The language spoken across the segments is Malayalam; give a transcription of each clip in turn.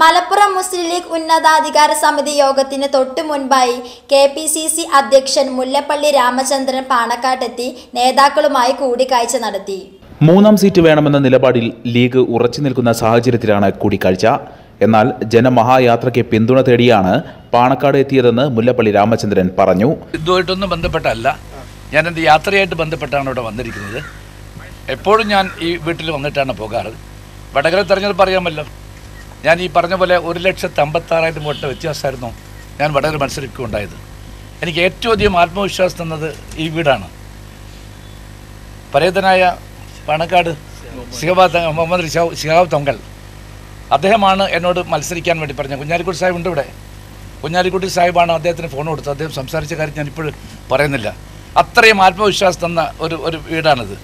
മലപ്പുറം മുസ്ലിം ലീഗ് ഉന്നതാധികാര സമിതി യോഗത്തിന് തൊട്ടു മുൻപായി കെ പി സി സി അധ്യക്ഷൻ മുല്ലപ്പള്ളി രാമചന്ദ്രൻ പാണക്കാട്ടെത്തി നേതാക്കളുമായി കൂടിക്കാഴ്ച നടത്തി. മൂന്നാം സീറ്റ് വേണമെന്ന നിലപാടിൽ ലീഗ് ഉറച്ചു നിൽക്കുന്ന സാഹചര്യത്തിലാണ് കൂടിക്കാഴ്ച. എന്നാൽ ജനമഹായാത്രയ്ക്ക് പിന്തുണ തേടിയാണ് പാണക്കാട് എത്തിയതെന്ന് മുല്ലപ്പള്ളി രാമചന്ദ്രൻ പറഞ്ഞു. ഇതുമായിട്ടൊന്നും ബന്ധപ്പെട്ടല്ല ഞാൻ എന്റെ യാത്രയായിട്ട് ബന്ധപ്പെട്ടാണ് ഇവിടെ വന്നിരിക്കുന്നത്. എപ്പോഴും ഞാൻ ഈ വീട്ടിൽ വന്നിട്ടാണ് പോകാറ്. വടകര തെരഞ്ഞെടുപ്പ് അറിയാമല്ലോ. ഞാൻ ഈ പറഞ്ഞ പോലെ ഒരു ലക്ഷത്തി അമ്പത്താറായിരം വോട്ട് വ്യത്യാസമായിരുന്നു ഞാൻ വടകര മത്സരിക്കുകയുണ്ടായത്. എനിക്ക് ഏറ്റവും അധികം ആത്മവിശ്വാസം തന്നത് ഈ വീടാണ്. പരേതനായ പണക്കാട് ശിഹാബ് മുഹമ്മദ് ശിഹാബ് തൊങ്കൽ. അദ്ദേഹമാണ് എന്നോട് മത്സരിക്കാൻ വേണ്ടി പറഞ്ഞത്. കുഞ്ഞാലിക്കുട്ടി സാഹിബ് ഉണ്ട് ഇവിടെ. കുഞ്ഞാലിക്കുട്ടി സാഹിബാണ് അദ്ദേഹത്തിന് ഫോൺ കൊടുത്തത്. അദ്ദേഹം സംസാരിച്ച കാര്യം ഞാൻ ഇപ്പോഴും പറയുന്നില്ല. അത്രയും ആത്മവിശ്വാസം തന്ന ഒരു ഒരു വീടാണിത്.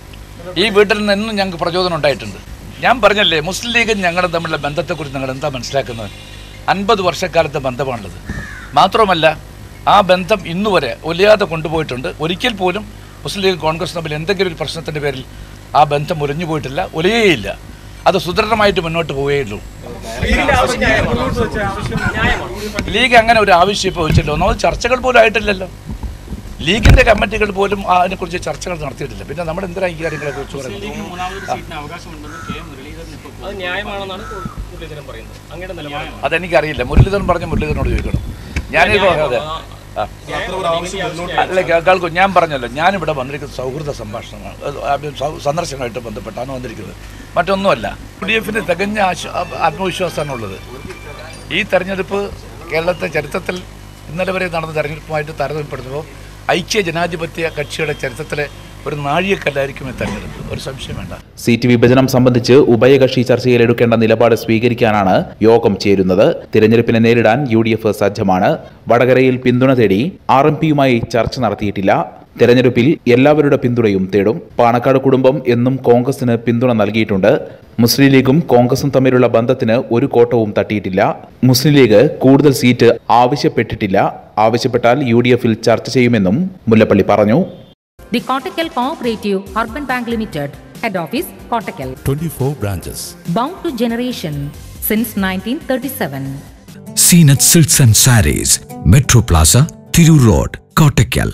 ഈ വീട്ടിൽ നിന്നും ഞങ്ങൾക്ക് പ്രചോദനം ഉണ്ടായിട്ടുണ്ട്. ഞാൻ പറഞ്ഞല്ലേ മുസ്ലിം ലീഗും ഞങ്ങളും തമ്മിലുള്ള ബന്ധത്തെക്കുറിച്ച് നിങ്ങൾ എന്താ മനസ്സിലാക്കുന്നത്? അൻപത് വർഷക്കാലത്തെ ബന്ധമാണുള്ളത്. മാത്രമല്ല ആ ബന്ധം ഇന്നുവരെ ഒലിയാതെ കൊണ്ടുപോയിട്ടുണ്ട്. ഒരിക്കൽ പോലും മുസ്ലിം ലീഗ് കോൺഗ്രസ് തമ്മിൽ എന്തെങ്കിലും ഒരു പ്രശ്നത്തിന്റെ പേരിൽ ആ ബന്ധം ഒലിഞ്ഞു പോയിട്ടില്ല ഒലിയേയില്ല അത് സുദൃഢമായിട്ട് മുന്നോട്ട് പോവുകയുള്ളൂ ലീഗ് അങ്ങനെ ഒരു ആവശ്യം ഇപ്പോൾ ഒന്നാമത് ചർച്ചകൾ പോലും ആയിട്ടില്ലല്ലോ. ലീഗിന്റെ കമ്മിറ്റികൾ പോലും അതിനെക്കുറിച്ച് ചർച്ചകൾ നടത്തിയിട്ടില്ല. പിന്നെ നമ്മുടെ എന്തിനാ ഈ കാര്യങ്ങളെ കുറിച്ച് പറയുന്നത്? അതെനിക്കറിയില്ല. മുരളീധരൻ പറഞ്ഞ മുരളീധരനോട് ചോദിക്കണം. ഞാനിപ്പോ അതെ അല്ലെ കേൾക്കൂ ഞാൻ പറഞ്ഞല്ലോ. ഞാനിവിടെ വന്നിരിക്കുന്നത് സൗഹൃദ സംഭാഷണമാണ് സന്ദർശനമായിട്ട് ബന്ധപ്പെട്ടാണ് വന്നിരിക്കുന്നത്. മറ്റൊന്നുമല്ല യു ഡി എഫിന് തികഞ്ഞ ആത്മവിശ്വാസമാണുള്ളത്. ഈ തെരഞ്ഞെടുപ്പ് കേരളത്തെ ചരിത്രത്തിൽ ഇന്നലെ വരെ നടന്ന തെരഞ്ഞെടുപ്പുമായിട്ട് താരതമ്യപ്പെടുത്തുമ്പോൾ ഐക്യ ജനാധിപത്യ കക്ഷിയുടെ ചരിത്രത്തിലെ ഒരു നാഴികക്കല്ലായിരിക്കും ഈ തെരഞ്ഞെടുപ്പ് ഒരു സംശയം വേണ്ട. സീറ്റ് വിഭജനം സംബന്ധിച്ച് ഉഭയകക്ഷി ചർച്ചയിൽ എടുക്കേണ്ട നിലപാട് സ്വീകരിക്കാനാണ് യോഗം ചേരുന്നത്. തിരഞ്ഞെടുപ്പിനെ നേരിടാൻ യു സജ്ജമാണ് വടകരയിൽ പിന്തുണ തേടി ആർ എം പിയുമായി ചർച്ച നടത്തിയിട്ടില്ല. തെരഞ്ഞെടുപ്പിൽ എല്ലാവരുടെ പിന്തുണയും തേടും പാണക്കാട് കുടുംബം എന്നും കോൺഗ്രസിന് പിന്തുണ നൽകിയിട്ടുണ്ട് മുസ്ലിം ലീഗും കോൺഗ്രസും തമ്മിലുള്ള ബന്ധത്തിന് ഒരു കോട്ടവും തട്ടിയിട്ടില്ല മുസ്ലിം ലീഗ് കൂടുതൽ സീറ്റ് ആവശ്യപ്പെട്ടിട്ടില്ല ആവശ്യപ്പെട്ടാൽ യു ഡി എഫിൽ ചർച്ച ചെയ്യുമെന്നും മുല്ലപ്പള്ളി പറഞ്ഞു The Kottakkal Cooperative Urban Bank Limited, Head Office, Kottakkal 24 branches. Bound to generation since 1937. Seen at Silks and Saris, Metro Plaza, Thiru Road, Kottakkal.